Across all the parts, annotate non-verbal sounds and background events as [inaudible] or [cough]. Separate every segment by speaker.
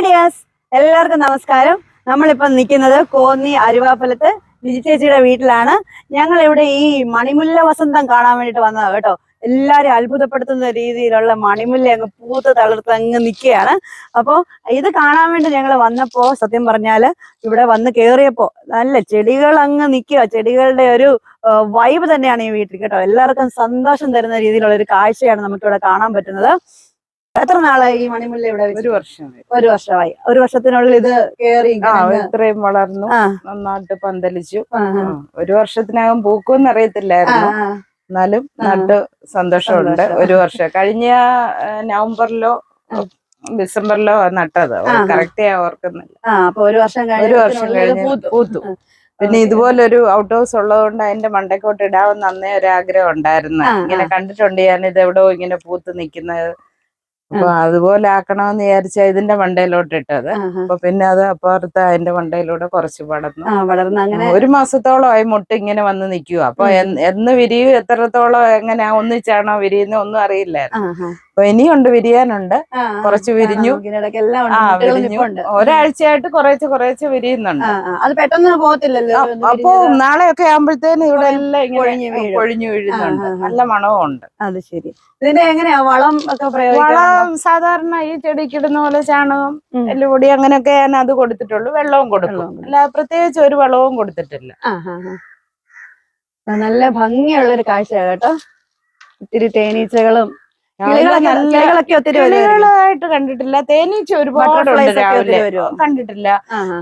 Speaker 1: Hi Diaz എല്ലാവർക്കും നമസ്കാരം. നമ്മളിപ്പം നിൽക്കുന്നത് കോന്നി അരുവാപ്പലത്ത് ലിജി ചേച്ചിയുടെ വീട്ടിലാണ്. ഞങ്ങൾ ഇവിടെ ഈ മണിമുല്ല വസന്തം കാണാൻ വേണ്ടിട്ട് വന്നതാണ് കേട്ടോ. എല്ലാരും അത്ഭുതപ്പെടുത്തുന്ന രീതിയിലുള്ള മണിമുല്ല അങ്ങ് പൂത്ത് തളർത്ത് അങ്ങ് നിൽക്കുകയാണ് അപ്പോൾ ഇത് കാണാൻ വേണ്ടി ഞങ്ങൾ വന്നപ്പോൾ സത്യം പറഞ്ഞാൽ ഇവിടെ വന്ന് കയറിയപ്പോൾ നല്ല ചെടികൾ അങ്ങ് നിൽക്കുക ചെടികളുടെ ഒരു വൈബ് തന്നെയാണ് ഈ വീട്ടിൽ കേട്ടോ. എല്ലാവർക്കും സന്തോഷം തരുന്ന രീതിയിലുള്ള ഒരു കാഴ്ചയാണ് നമുക്കിവിടെ കാണാൻ പറ്റുന്നത്. എത്ര നാളായി ഈ മണിമുല്ല ഇവിടെ?
Speaker 2: ഒരു വർഷം
Speaker 1: ഒരു വർഷമായി. ഒരു വർഷത്തിനുള്ളിൽ ഇത് കേറി
Speaker 2: ഇത്രയും വളർന്നു. നന്നായിട്ട് പന്തലിച്ചു. ഒരു വർഷത്തിനകം പൂക്കുമെന്ന്
Speaker 1: ആ,
Speaker 2: അറിയത്തില്ലായിരുന്നു. എന്നാലും. നട്ട് സന്തോഷമുണ്ട്. ഒരു വർഷം. കഴിഞ്ഞ നവംബറിലോ ഡിസംബറിലോ നട്ടത്. കറക്റ്റ്
Speaker 1: ആ. ഓർക്കുന്നില്ല ഒരു വർഷം
Speaker 2: ഒരു വർഷം കഴിഞ്ഞ്
Speaker 1: പൂത്തു.
Speaker 2: പിന്നെ
Speaker 1: ഇതുപോലെ
Speaker 2: ഇതുപോലൊരു ഔട്ട് ഹൗസ് ഉള്ളതുകൊണ്ട് അതിന്റെ മണ്ടക്കോട്ട് ഇടാമെന്ന് അന്നേ ഒരു ആഗ്രഹം ഉണ്ടായിരുന്നു. ഇങ്ങനെ കണ്ടിട്ടുണ്ട് ഞാൻ ഇത് എവിടെയോ ഇങ്ങനെ പൂത്ത് നിൽക്കുന്നത്. അപ്പൊ അതുപോലെ ആക്കണമെന്ന് വിചാരിച്ച ഇതിന്റെ മണ്ടയിലോട്ട് ഇട്ടത്. അപ്പൊ പിന്നെ അത് അപ്പുറത്ത് അതിന്റെ മണ്ടയിലൂടെ കുറച്ച്
Speaker 1: വളർന്നു വളർന്ന് അങ്ങനെ
Speaker 2: ഒരു മാസത്തോളമായി മുട്ട ഇങ്ങനെ വന്ന് നിൽക്കുക അപ്പൊ. എന്ന് വിരിയും എത്രത്തോളം എങ്ങനെയാ ഒന്നിച്ചാണോ വിരിയുന്നത് ഒന്നും അറിയില്ലായിരുന്നു. അപ്പൊ ഇനിയുണ്ട് വിരിയാനുണ്ട്. കുറച്ച് വിരിഞ്ഞു. ആ വിരിഞ്ഞു ഒരാഴ്ചയായിട്ട് കുറേച്ച് കുറേച്ച് വിരിയുന്നുണ്ട്.
Speaker 1: അത് പെട്ടെന്ന് പോകത്തില്ലല്ലോ
Speaker 2: അപ്പൊ
Speaker 1: വിരിഞ്ഞത്.
Speaker 2: നാളെയൊക്കെ ആകുമ്പോഴത്തേന് ഇവിടെ എല്ലാം ഇങ്ങനെ. കൊഴിഞ്ഞു വീഴുന്നുണ്ട്. നല്ല മണവും ഉണ്ട്
Speaker 1: അത് ശരി ഇതിന്റെ എങ്ങനെയാ വളം ഒക്കെ?
Speaker 2: വളം സാധാരണ ഈ ചെടിക്കിടുന്ന പോലെ ചാണകം. എല്ലുപൊടി അങ്ങനെയൊക്കെ ഞാൻ അത് കൊടുത്തിട്ടുള്ളൂ വെള്ളവും കൊടുക്കും. അല്ല പ്രത്യേകിച്ച് ഒരു വളവും കൊടുത്തിട്ടില്ല
Speaker 1: നല്ല ഭംഗിയുള്ള ഒരു കാഴ്ച കേട്ടോ ഒത്തിരി തേനീച്ചകളും കിളികളൊക്കെ ഒത്തിരി.
Speaker 2: കിളികളായിട്ട് കണ്ടിട്ടില്ല. തേനീച്ച
Speaker 1: ഒരുപാട്
Speaker 2: രാവിലെ? കണ്ടിട്ടില്ല.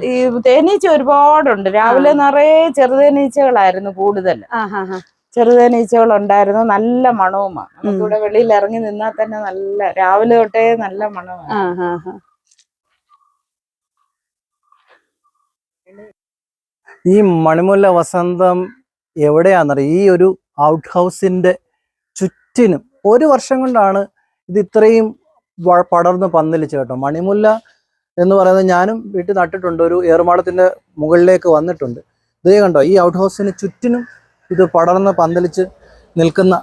Speaker 2: ഈ തേനീച്ച ഒരുപാടുണ്ട്. രാവിലെ നിറയെ ചെറുതേനീച്ചകളായിരുന്നു കൂടുതൽ. ചെറുതേനീച്ചകൾ ഉണ്ടായിരുന്നു നല്ല മണവുമാണ്. നമുക്കിവിടെ വെളിയിൽ ഇറങ്ങി നിന്നാൽ തന്നെ നല്ല രാവിലെ തൊട്ടേ നല്ല മണമാണ്.
Speaker 1: ആ.
Speaker 3: ഈ മണിമുല്ല വസന്തം എവിടെയാണെന്നറിയാം? ഈ ഒരു ഔട്ട് ഹൗസിന്റെ ചുറ്റിനും ഒരു വർഷം കൊണ്ടാണ് ഇത് ഇത്രയും പടർന്ന് പന്തലിച്ച് കേട്ടോ. മണിമുല്ല എന്ന് പറയുന്നത് ഞാനും വീട്ടിൽ നട്ടിട്ടുണ്ട്. ഒരു ഏറുമാടത്തിന്റെ മുകളിലേക്ക് വന്നിട്ടുണ്ട്. ഇതേ കണ്ടോ ഈ ഔട്ട് ഹൗസിന് ചുറ്റിനും ഇത് പടർന്ന് പന്തലിച്ച് നിൽക്കുന്ന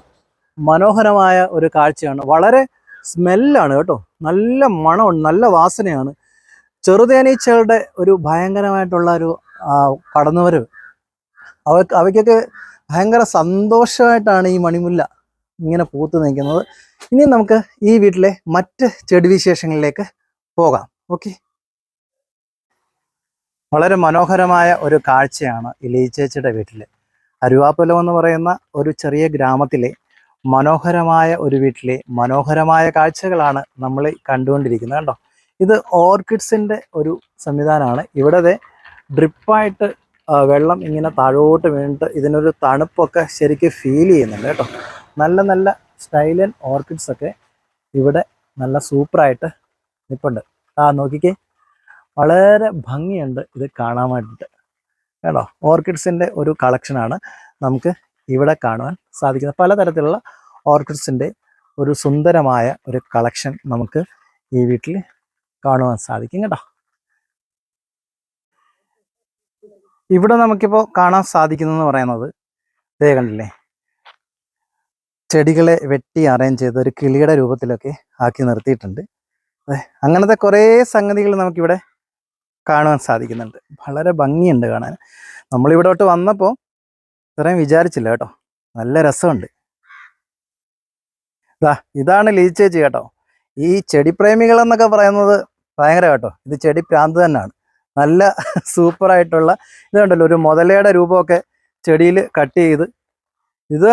Speaker 3: മനോഹരമായ ഒരു കാഴ്ചയാണ്. വളരെ സ്മെല്ലാണ് കേട്ടോ. നല്ല മണമുണ്ട് നല്ല വാസനയാണ്. ചെറുതേനീച്ചകളുടെ ഒരു ഭയങ്കരമായിട്ടുള്ള ഒരു കടന്നുവരവ്. അവ അവയ്ക്കൊക്കെ ഭയങ്കര സന്തോഷമായിട്ടാണ് ഈ മണിമുല്ല ഇങ്ങനെ പൂത്ത് നിൽക്കുന്നത്. ഇനി നമുക്ക് ഈ വീട്ടിലെ മറ്റ് ചെടിവിശേഷങ്ങളിലേക്ക് പോകാം. ഓക്കെ വളരെ മനോഹരമായ ഒരു കാഴ്ചയാണ് ഈ ലീച്ചേച്ചിയുടെ വീട്ടിലെ അരുവാപ്പലം എന്ന് പറയുന്ന ഒരു ചെറിയ ഗ്രാമത്തിലെ മനോഹരമായ ഒരു വീട്ടിലെ മനോഹരമായ കാഴ്ചകളാണ് നമ്മൾ കണ്ടുകൊണ്ടിരിക്കുന്നത് കണ്ടോ? ഇത് ഓർക്കിഡ്സിന്റെ ഒരു സംവിധാനമാണ്. ഇവിടെ ഡ്രിപ്പായിട്ട് വെള്ളം ഇങ്ങനെ താഴോട്ട് വീണിട്ട് ഇതിനൊരു തണുപ്പൊക്കെ ശരിക്കും ഫീൽ ചെയ്യുന്നുണ്ട് കേട്ടോ. നല്ല നല്ല സ്റ്റൈലൻ ഓർക്കിഡ്സ് ഒക്കെ ഇവിടെ നല്ല സൂപ്പറായിട്ട് നിൽപ്പുണ്ട് ആ നോക്കിക്കേ. വളരെ ഭംഗിയുണ്ട് ഇത് കാണാൻ വേണ്ടിയിട്ട് കേട്ടോ ഓർക്കിഡ്സിന്റെ ഒരു കളക്ഷനാണ് നമുക്ക് ഇവിടെ കാണുവാൻ സാധിക്കുന്നത്. പലതരത്തിലുള്ള ഓർക്കിഡ്സിന്റെ ഒരു സുന്ദരമായ ഒരു കളക്ഷൻ നമുക്ക് ഈ വീട്ടിൽ കാണുവാൻ സാധിക്കും. കേട്ടോ? ഇവിടെ നമുക്കിപ്പോൾ കാണാൻ സാധിക്കുന്നതെന്ന് പറയുന്നത് ഇതേ കണ്ടില്ലേ? ചെടികളെ വെട്ടി അറേഞ്ച് ചെയ്ത് ഒരു കിളിയുടെ രൂപത്തിലൊക്കെ ആക്കി നിർത്തിയിട്ടുണ്ട്. അങ്ങനത്തെ കുറേ സംഗതികൾ നമുക്കിവിടെ കാണുവാൻ സാധിക്കുന്നുണ്ട്. വളരെ ഭംഗിയുണ്ട് കാണാൻ. നമ്മളിവിടോട്ട് വന്നപ്പോൾ ഇത്രയും വിചാരിച്ചില്ല കേട്ടോ. നല്ല രസമുണ്ട്. ഇതാ ഇതാണ് ലീച്ചേച്ചി കേട്ടോ. ഈ ചെടിപ്രേമികൾ എന്നൊക്കെ പറയുന്നത് ഭയങ്കര കേട്ടോ. ഇത് ചെടി പ്രാന്ത് തന്നെയാണ്. നല്ല സൂപ്പറായിട്ടുള്ള ഇതുണ്ടല്ലോ ഒരു മുതലയുടെ രൂപമൊക്കെ ചെടിയിൽ കട്ട് ചെയ്ത് ഇത്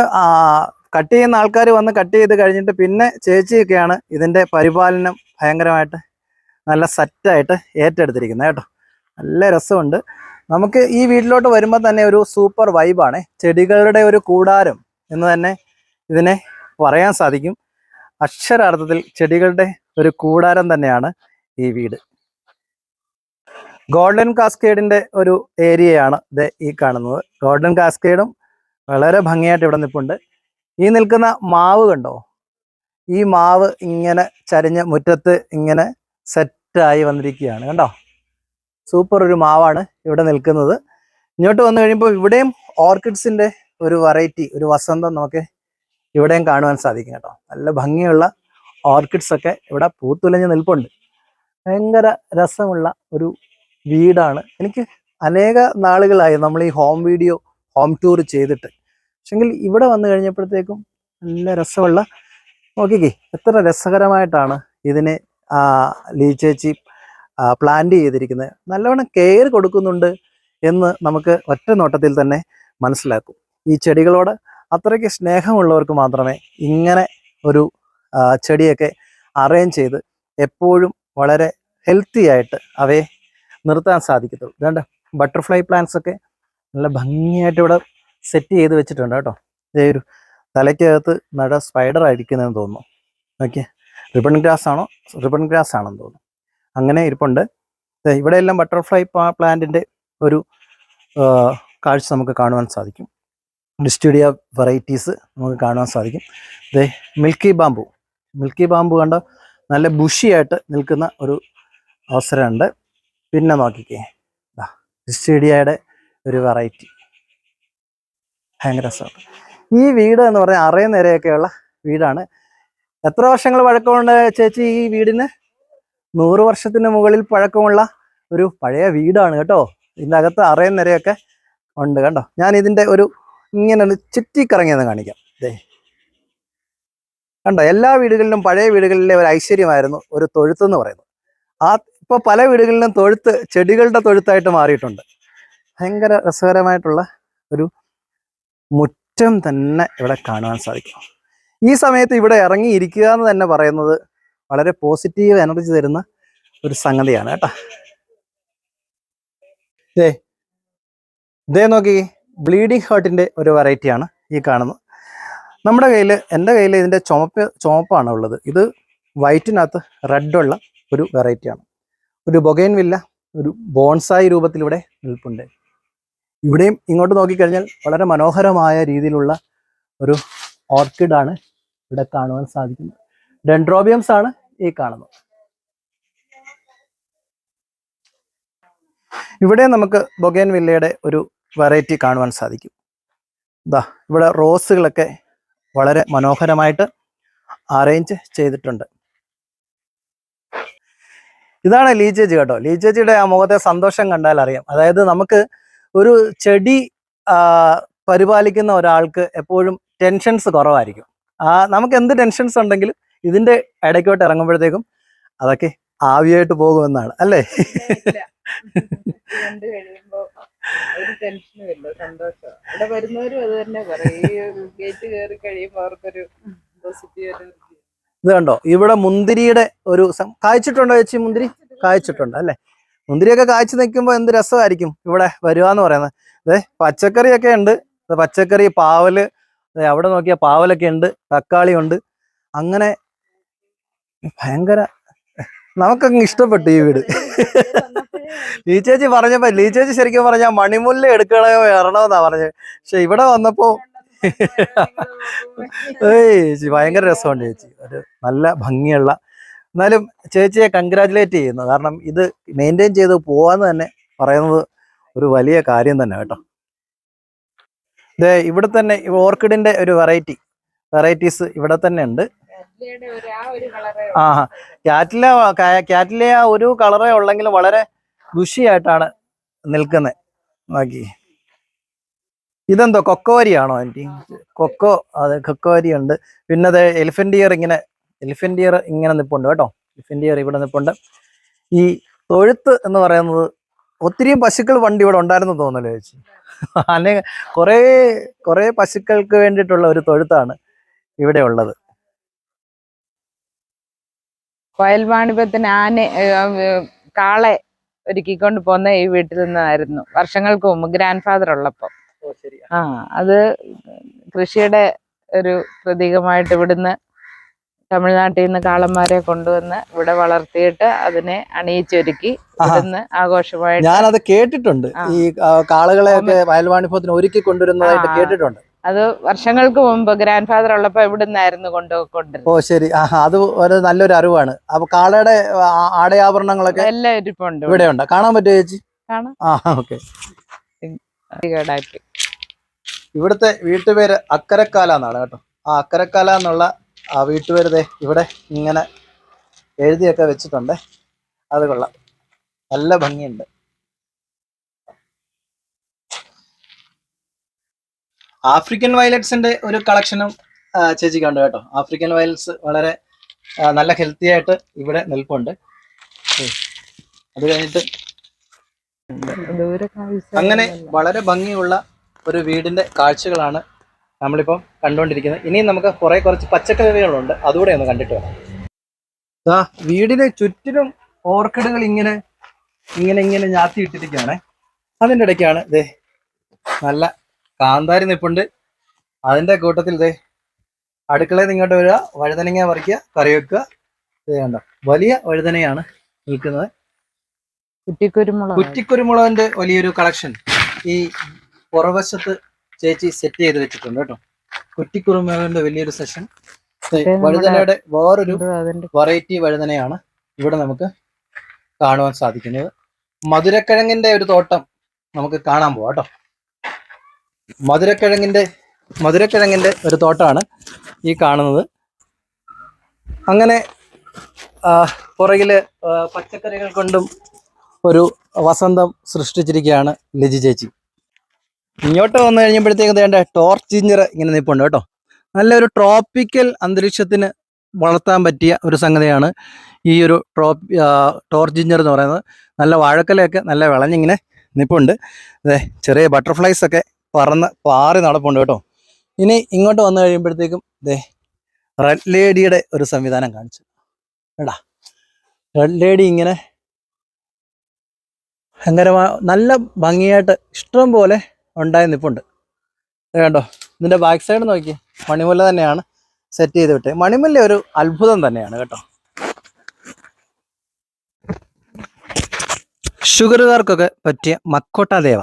Speaker 3: കട്ട് ചെയ്യുന്ന ആൾക്കാർ വന്ന് കട്ട് ചെയ്ത് കഴിഞ്ഞിട്ട് പിന്നെ ചേച്ചിയൊക്കെയാണ് ഇതിന്റെ പരിപാലനം ഭയങ്കരമായിട്ട് നല്ല സെറ്റായിട്ട് ഏറ്റെടുത്തിരിക്കുന്നത് കേട്ടോ. നല്ല രസമുണ്ട്. നമുക്ക് ഈ വീട്ടിലോട്ട് വരുമ്പോൾ തന്നെ ഒരു സൂപ്പർ വൈബാണ് ചെടികളുടെ ഒരു കൂടാരം എന്ന് തന്നെ ഇതിനെ പറയാൻ സാധിക്കും. അക്ഷരാർത്ഥത്തിൽ ചെടികളുടെ ഒരു കൂടാരം തന്നെയാണ് ഈ വീട്. ഗോൾഡൻ കാസ്കേഡിന്റെ ഒരു ഏരിയയാണ് ഇത് ഈ കാണുന്നത്. ഗോൾഡൻ കാസ്കേഡും വളരെ ഭംഗിയായിട്ട് ഇവിടെ നിൽപ്പുണ്ട് ഈ നിൽക്കുന്ന മാവ് കണ്ടോ? ഈ മാവ് ഇങ്ങനെ ചരിഞ്ഞ് മുറ്റത്ത് ഇങ്ങനെ സെറ്റായി വന്നിരിക്കുകയാണ് കണ്ടോ? സൂപ്പർ ഒരു മാവാണ് ഇവിടെ നിൽക്കുന്നത്. ഇങ്ങോട്ട് വന്നു കഴിയുമ്പോൾ ഇവിടെയും ഓർക്കിഡ്സിന്റെ ഒരു വെറൈറ്റി ഒരു വസന്തം നമുക്ക് ഇവിടെയും കാണുവാൻ സാധിക്കും കേട്ടോ. നല്ല ഭംഗിയുള്ള ഓർക്കിഡ്സ് ഒക്കെ ഇവിടെ പൂത്തുലഞ്ഞ് നിൽപ്പുണ്ട്. ഭയങ്കര രസമുള്ള ഒരു വീടാണ്. എനിക്ക് അനേക നാളുകളായി നമ്മൾ ഈ ഹോം വീഡിയോ ഹോം ടൂർ ചെയ്തിട്ട് പക്ഷെങ്കിൽ ഇവിടെ വന്നു കഴിഞ്ഞപ്പോഴത്തേക്കും നല്ല രസമുള്ള നോക്കിക്കേ എത്ര രസകരമായിട്ടാണ് ഇതിനെ ലീച്ചേച്ചി പ്ലാന്റ് ചെയ്തിരിക്കുന്നത്. നല്ലവണ്ണം കെയർ കൊടുക്കുന്നുണ്ട് എന്ന് നമുക്ക് ഒറ്റ നോട്ടത്തിൽ തന്നെ മനസ്സിലാക്കും. ഈ ചെടികളോട് അത്രയ്ക്ക് സ്നേഹമുള്ളവർക്ക് മാത്രമേ ഇങ്ങനെ ഒരു ചെടിയൊക്കെ അറേഞ്ച് ചെയ്ത് എപ്പോഴും വളരെ ഹെൽത്തി ആയിട്ട് അവയെ നിർത്താൻ സാധിക്കത്തുള്ളൂ. രണ്ട് ബട്ടർഫ്ലൈ പ്ലാന്റ്സ് ഒക്കെ നല്ല ഭംഗിയായിട്ട് ഇവിടെ സെറ്റ് ചെയ്ത് വെച്ചിട്ടുണ്ട് കേട്ടോ. ഇതേ ഒരു തലയ്ക്കകത്ത് നട സ്പൈഡർ ആയിരിക്കുന്നതെന്ന് തോന്നുന്നു. ഓക്കെ റിബൺ ഗ്രാസ് ആണോ? റിബൺ ഗ്രാസ് ആണെന്ന് തോന്നുന്നു. അങ്ങനെ ഇരിപ്പുണ്ട്. ഇവിടെ എല്ലാം ബട്ടർഫ്ലൈ പ്ലാന്റിന്റെ ഒരു കാഴ്ച നമുക്ക് കാണുവാൻ സാധിക്കും. ഡിസ്റ്റുഡിയ വെറൈറ്റീസ് നമുക്ക് കാണുവാൻ സാധിക്കും. ദേ മിൽക്കി ബാമ്പു മിൽക്കി ബാമ്പു കണ്ട നല്ല ബുഷിയായിട്ട് നിൽക്കുന്ന ഒരു അവസരമുണ്ട്. പിന്നെ നോക്കിക്കേ. ഡിസ്റ്റുഡിയയുടെ ഒരു വെറൈറ്റി ഭയങ്കര രസമാണ്. ഈ വീട് എന്ന് പറഞ്ഞാൽ അറേ നിരയൊക്കെയുള്ള വീടാണ്. എത്ര വർഷങ്ങൾ പഴക്കമുണ്ട് ചേച്ചി ഈ വീടിന്? നൂറ് വർഷത്തിന് മുകളിൽ പഴക്കമുള്ള ഒരു പഴയ വീടാണ് കേട്ടോ. ഇതിന്റെ അകത്ത് അറേ നിരയൊക്കെ ഉണ്ട് കണ്ടോ? ഞാൻ ഇതിന്റെ ഒരു ഇങ്ങനെ ചുറ്റിക്കറങ്ങിയെന്ന് കാണിക്കാം. ദേ. കണ്ടോ? എല്ലാ വീടുകളിലും പഴയ വീടുകളിലെ ഒരു ഐശ്വര്യമായിരുന്നു ഒരു തൊഴുത്ത് എന്ന് പറയുന്നത്. ആ ഇപ്പോൾ പല വീടുകളിലും തൊഴുത്ത് ചെടികളുടെ തൊഴുത്തായിട്ട് മാറിയിട്ടുണ്ട്. ഭയങ്കര രസകരമായിട്ടുള്ള ഒരു മുറ്റം തന്നെ ഇവിടെ കാണുവാൻ സാധിക്കും. ഈ സമയത്ത് ഇവിടെ ഇറങ്ങിയിരിക്കുക എന്ന് തന്നെ പറയുന്നത് വളരെ പോസിറ്റീവ് എനർജി തരുന്ന ഒരു സംഗതിയാണ് കേട്ടോ. ദേ ഇതേ നോക്കി ബ്ലീഡിങ് ഹാർട്ടിന്റെ ഒരു വെറൈറ്റിയാണ് ഈ കാണുന്നത്. നമ്മുടെ കയ്യിൽ എന്റെ കയ്യിൽ ഇതിന്റെ ചുമപ്പ് ചുമപ്പാണ് ഉള്ളത്. ഇത് വൈറ്റിനകത്ത് റെഡുള്ള ഒരു വെറൈറ്റിയാണ് ഒരു ബൊഗൈൻ വില്ല ഒരു ബോൺസായി രൂപത്തിലിവിടെ നിൽപ്പുണ്ട്. ഇവിടെയും ഇങ്ങോട്ട് നോക്കിക്കഴിഞ്ഞാൽ വളരെ മനോഹരമായ രീതിയിലുള്ള ഒരു ഓർക്കിഡാണ് ഇവിടെ കാണുവാൻ സാധിക്കുന്നത്. ഡെൻഡ്രോബിയംസ് ആണ് ഈ കാണുന്നത്. ഇവിടെ നമുക്ക് ബൊഗേൻ വില്ലയുടെ ഒരു വെറൈറ്റി കാണുവാൻ സാധിക്കും. ഇതാ ഇവിടെ റോസുകളൊക്കെ വളരെ മനോഹരമായിട്ട് അറേഞ്ച് ചെയ്തിട്ടുണ്ട്. ഇതാണ് ലീജേജ് കേട്ടോ. ലീച്ചേജിയുടെ ആ മുഖത്തെ സന്തോഷം കണ്ടാൽ അറിയാം. അതായത് നമുക്ക് ഒരു ചെടി പരിപാലിക്കുന്ന ഒരാൾക്ക് എപ്പോഴും ടെൻഷൻസ് കുറവായിരിക്കും. ആ നമുക്ക് എന്ത് ടെൻഷൻസ് ഉണ്ടെങ്കിലും ഇതിന്റെ ഇടയ്ക്കോട്ട് ഇറങ്ങുമ്പോഴത്തേക്കും അതൊക്കെ ആവിയായിട്ട് പോകുമെന്നാണ് അല്ലേ? ഇത്. കണ്ടോ? ഇവിടെ മുന്തിരിയുടെ ഒരു കായ്ച്ചിട്ടുണ്ടോ ചേച്ചി മുന്തിരി? കായ്ച്ചിട്ടുണ്ട് അല്ലേ? മുന്തിരിയൊക്കെ കാഴ്ച നിൽക്കുമ്പോൾ എന്ത് രസമായിരിക്കും ഇവിടെ വരിക എന്ന് പറയുന്നത്? അതെ പച്ചക്കറിയൊക്കെ ഉണ്ട്. പച്ചക്കറി പാവൽ അവിടെ നോക്കിയാൽ പാവലൊക്കെ ഉണ്ട് തക്കാളി ഉണ്ട്. അങ്ങനെ ഭയങ്കര നമുക്കങ്ങ് ഇഷ്ടപ്പെട്ടു ഈ വീട്. ലീ ചേച്ചി പറഞ്ഞപ്പോ ലീ ചേച്ചി ശരിക്കും പറഞ്ഞാൽ മണിമുല്ല എടുക്കണോ ഇറണമെന്നാ പറഞ്ഞത്. പക്ഷെ ഇവിടെ വന്നപ്പോ [laughs] ഏയ് ചേച്ചി ഭയങ്കര രസമുണ്ട് ചേച്ചി. ഒരു നല്ല ഭംഗിയുള്ള എന്നാലും ചേച്ചിയെ കൺഗ്രാറ്റുലേറ്റ് ചെയ്യുന്നു. കാരണം ഇത് മെയിന്റെയിൻ ചെയ്ത് പോവാന്ന് തന്നെ പറയുന്നത് ഒരു വലിയ കാര്യം തന്നെ കേട്ടോ. ദേ ഇവിടെ തന്നെ ഓർക്കിഡിന്റെ ഒരു വെറൈറ്റി വെറൈറ്റീസ് ഇവിടെ തന്നെ ഉണ്ട്.
Speaker 2: ആ ഒരു കളറ്
Speaker 3: ആ ഒരു കളറേ ഉള്ളെങ്കിൽ വളരെ ബുഷിയായിട്ടാണ് നിൽക്കുന്നത് നോക്കി. ഇതെന്തോ കൊക്കോരിയാണോ ആന്റി? കൊക്കോ അതെ കൊക്കോരി ഉണ്ട്. പിന്നെ അത് എലിഫന്റ് ഇയർ ഇങ്ങനെ എലിഫന്റ് ഇയർ ഇങ്ങനെ നിപ്പുണ്ട് കേട്ടോ. എലിഫന്റ് ഇയർ ഇവിടെ നിപ്പുണ്ട്. ഈ തൊഴുത്ത് എന്ന് പറയുന്നത് ഒത്തിരി പശുക്കൾ വണ്ടി ഇവിടെ ഉണ്ടായിരുന്നു തോന്നല്ലോ ചേച്ചി? അനെ കുറേ കുറേ പശുക്കൾക്ക് വേണ്ടിയിട്ടുള്ള ഒരു തൊഴുത്താണ് ഇവിടെ ഉള്ളത്.
Speaker 2: വയൽ വാണിഭത്തിന് ആന കാളെ ഒരുക്കിക്കൊണ്ട് പോന്ന ഈ വീട്ടിൽ നിന്നായിരുന്നു. വർഷങ്ങൾക്ക് മുമ്പ് ഗ്രാൻഡ് ഫാദർ ഉള്ളപ്പോ ആ അത് കൃഷിയുടെ ഒരു പ്രതീകമായിട്ട് ഇവിടുന്ന് തമിഴ്നാട്ടിൽ നിന്ന് കാളന്മാരെ കൊണ്ടുവന്ന് ഇവിടെ വളർത്തിയിട്ട് അതിനെ അണിയിച്ചൊരുക്കി. ഇവിടുന്ന് ആഘോഷമായിട്ട്
Speaker 3: ഞാനത് കേട്ടിട്ടുണ്ട്. ഈ കാളുകളെ കാളകളെയൊക്കെ വയൽവാണിഭത്തിന് ഒരുക്കി കൊണ്ടുവരുന്നതായിട്ട് കേട്ടിട്ടുണ്ട്.
Speaker 2: അത് വർഷങ്ങൾക്ക് മുമ്പ് ഗ്രാൻഡ് ഫാദർ ഉള്ളപ്പോ ഇവിടുന്നായിരുന്നു കൊണ്ടുപോയിക്കൊണ്ടിരുന്നത്
Speaker 3: ഓ ശരി. അത് ഒരു നല്ലൊരു അറിവാണ്. അപ്പൊ കാളയുടെ ആടയാഭരണങ്ങളൊക്കെ
Speaker 2: എല്ലാം ഇരിപ്പുണ്ട് ഇവിടെ.
Speaker 3: ഇവിടെ ഉണ്ട് കാണാൻ പറ്റുമോ ചേച്ചി?
Speaker 2: കാണാം.
Speaker 3: ആ ഓക്കെ. ഇവിടുത്തെ വീട്ടുപേര് അക്കരക്കാല എന്നാണ് കേട്ടോ. ആ അക്കരക്കാല എന്നുള്ള ആ വീട്ടുപേര് ദേ ഇവിടെ ഇങ്ങനെ എഴുതിയൊക്കെ വെച്ചിട്ടുണ്ട്. അത് കൊള്ളാം. നല്ല ഭംഗിയുണ്ട്. ആഫ്രിക്കൻ വയലറ്റ്സിന്റെ ഒരു കളക്ഷനും ചേച്ചി കണ്ടു കേട്ടോ. ആഫ്രിക്കൻ വയലറ്റ്സ് വളരെ നല്ല ഹെൽത്തി ആയിട്ട് ഇവിടെ നിൽപ്പുണ്ട്. അത് കഴിഞ്ഞിട്ട് അങ്ങനെ വളരെ ഭംഗിയുള്ള ഒരു വീടിന്റെ കാഴ്ചകളാണ് നമ്മളിപ്പം കണ്ടുകൊണ്ടിരിക്കുന്നത് ഇനിയും നമുക്ക് കുറെ കുറച്ച് പച്ചക്കറികളുണ്ട്. അതുകൂടെ ഒന്ന് കണ്ടിട്ട് വേണം ദാ വീടിന് ചുറ്റിലും ഓർക്കിഡുകൾ ഇങ്ങനെ ഇങ്ങനെ ഇങ്ങനെ ഞാത്തി ഇട്ടിരിക്കുകയാണ്. അതിന്റെ ഇടയ്ക്കാണ് ദേ നല്ല കാന്താരി നിപ്പുണ്ട്. അതിന്റെ കൂട്ടത്തിൽ ദേ അടുക്കളയിൽ നിന്ന് ഇങ്ങോട്ട് വരിക വഴുതനങ്ങ പറിക്കുക കറി വെക്കുക. ഇത് കണ്ടോ വലിയ വഴുതനയാണ് നിൽക്കുന്നത്.
Speaker 2: കുറ്റിക്കുരുമുളക്.
Speaker 3: കുറ്റിക്കുരുമുളകിന്റെ വലിയൊരു കളക്ഷൻ ഈ പുറവശത്ത് ചേച്ചി സെറ്റ് ചെയ്ത് വെച്ചിട്ടുണ്ട് കേട്ടോ. കുറ്റിക്കുരുമുളകിന്റെ വലിയൊരു സെഷൻ വഴുതനയുടെ വേറൊരു വെറൈറ്റി വഴുതനയാണ് ഇവിടെ നമുക്ക് കാണുവാൻ സാധിക്കുന്നത്. മധുരക്കിഴങ്ങിന്റെ ഒരു തോട്ടം നമുക്ക് കാണാൻ പോവാം കേട്ടോ. മധുരക്കിഴങ്ങിന്റെ മധുരക്കിഴങ്ങിന്റെ ഒരു തോട്ടമാണ് ഈ കാണുന്നത്. അങ്ങനെ പുറകിൽ പച്ചക്കറികൾ കൊണ്ടും ഒരു വസന്തം സൃഷ്ടിച്ചിരിക്കുകയാണ് ലിജി ചേച്ചി. ഇങ്ങോട്ട് വന്നു കഴിഞ്ഞപ്പോഴത്തേക്ക് വേണ്ട ടോർച്ച് ഇങ്ങനെ നിൽപ്പുണ്ട് കേട്ടോ. നല്ലൊരു ട്രോപ്പിക്കൽ അന്തരീക്ഷത്തിന് വളർത്താൻ പറ്റിയ ഒരു സംഗതിയാണ് ഈ ഒരു ട്രോപ്പ് ടോർച്ച് എന്ന് പറയുന്നത്. നല്ല വാഴക്കലയൊക്കെ നല്ല വിളഞ്ഞിങ്ങനെ നിൽപ്പുണ്ട്. അതെ ചെറിയ ബട്ടർഫ്ലൈസ് ഒക്കെ പറന്ന് പാറി നടപ്പുണ്ട് കേട്ടോ. ഇനി ഇങ്ങോട്ട് വന്നു കഴിയുമ്പോഴത്തേക്കും ദേ റെഡ് ലേഡിയുടെ ഒരു സംവിധാനം കാണിച്ചു. എടാ റെഡ് ലേഡി ഇങ്ങനെ ഭയങ്കരമായ നല്ല ഭംഗിയായിട്ട് ഇഷ്ടം പോലെ ഉണ്ടായി നിപ്പുണ്ട്. കണ്ടോ? ഇതിന്റെ ബാക്ക് സൈഡ് നോക്കി. മണിമുല്ല തന്നെയാണ് സെറ്റ് ചെയ്ത് വിട്ടത്. മണിമുല്ല ഒരു അത്ഭുതം തന്നെയാണ് കേട്ടോ. ഷുഗറുകാർക്കൊക്കെ പറ്റിയ മക്കോട്ട ദേവ.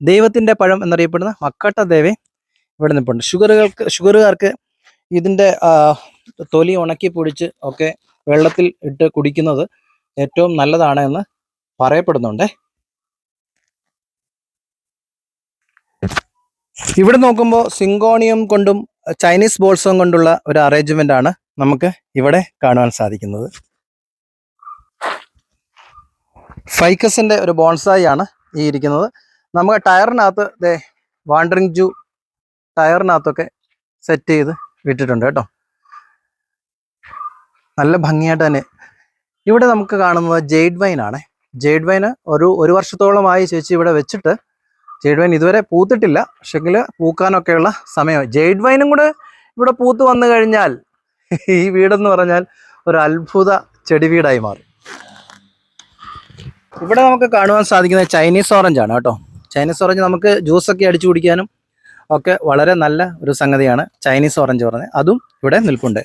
Speaker 3: ദൈവത്തിന്റെ പഴം എന്നറിയപ്പെടുന്ന മക്കോട്ട ദേവ ഇവിടെ നിപ്പുണ്ട്. ഷുഗറുകൾക്ക് ഷുഗറുകാർക്ക് ഇതിന്റെ ആ, തൊലി ഉണക്കി പൊടിച്ച് ഒക്കെ വെള്ളത്തിൽ ഇട്ട് കുടിക്കുന്നത് ഏറ്റവും നല്ലതാണ് എന്ന് പറയപ്പെടുന്നുണ്ട്. ഇവിടെ നോക്കുമ്പോൾ സിങ്കോണിയം കൊണ്ടും ചൈനീസ് ബോൾസും കൊണ്ടുള്ള ഒരു അറേഞ്ച്മെന്റ് ആണ് നമുക്ക് ഇവിടെ കാണുവാൻ സാധിക്കുന്നത്. ഫൈക്കസിന്റെ ഒരു ബോൺസായി ആണ് ഈ ഇരിക്കുന്നത്. നമുക്ക് ടയറിനകത്ത് ദേ വാണ്ടറിങ് ജൂ ടയറിനകത്തൊക്കെ സെറ്റ് ചെയ്ത് വിട്ടിട്ടുണ്ട് കേട്ടോ. നല്ല ഭംഗിയായിട്ട് തന്നെ. ഇവിടെ നമുക്ക് കാണുന്നത് ജെയ്ഡ് വൈൻ ആണ്. ജെയ്ഡ് വൈന് ഒരു ഒരു വർഷത്തോളമായി ചേച്ചി ഇവിടെ വെച്ചിട്ട് ജെയ്ഡ് വൈൻ ഇതുവരെ പൂത്തിട്ടില്ല. പക്ഷെങ്കിൽ പൂക്കാനൊക്കെയുള്ള സമയം. ജെയ്ഡ് വൈനും കൂടെ ഇവിടെ പൂത്ത് വന്നു കഴിഞ്ഞാൽ ഈ വീടെന്ന് പറഞ്ഞാൽ ഒരു അത്ഭുത ചെടി വീടായി മാറി. ഇവിടെ നമുക്ക് കാണുവാൻ സാധിക്കുന്നത് ചൈനീസ് ഓറഞ്ച് ആണ് കേട്ടോ. ചൈനീസ് ഓറഞ്ച് നമുക്ക് ജ്യൂസൊക്കെ അടിച്ചു കുടിക്കാനും ഒക്കെ വളരെ നല്ല ഒരു സംഗതിയാണ് ചൈനീസ് ഓറഞ്ച് പറഞ്ഞത് അതും ഇവിടെ നിൽപ്പുണ്ട്.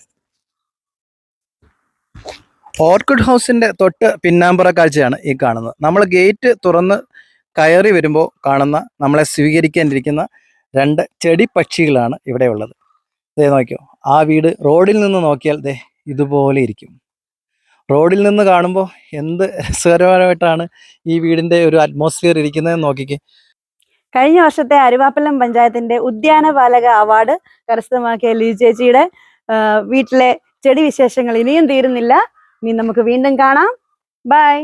Speaker 3: ഓർക്കിഡ് ഹൗസിന്റെ തൊട്ട് പിന്നാമ്പുറ കാഴ്ചയാണ് ഈ കാണുന്നത്. നമ്മൾ ഗേറ്റ് തുറന്ന് കയറി വരുമ്പോൾ കാണുന്ന നമ്മളെ സ്വീകരിക്കാനിരിക്കുന്ന രണ്ട് ചെടി പക്ഷികളാണ് ഇവിടെ ഉള്ളത്. ദേ നോക്കിയോ ആ വീട് റോഡിൽ നിന്ന് നോക്കിയാൽ ദേ ഇതുപോലെ ഇരിക്കും. റോഡിൽ നിന്ന് കാണുമ്പോൾ എന്ത് രസകരമായിട്ടാണ് ഈ വീടിന്റെ ഒരു അറ്റ്മോസ്ഫിയർ ഇരിക്കുന്നതെന്ന് നോക്കിക്കേ.
Speaker 1: കഴിഞ്ഞ വർഷത്തെ അരുവാപ്പലം പഞ്ചായത്തിന്റെ ഉദ്യാനപാലക അവാർഡ് കരസ്ഥമാക്കിയ ലീ ചേച്ചിയുടെ വീട്ടിലെ ചെടി വിശേഷങ്ങൾ ഇനിയും തീരുന്നില്ല. ഇനി നമുക്ക് വീണ്ടും കാണാം. ബൈ.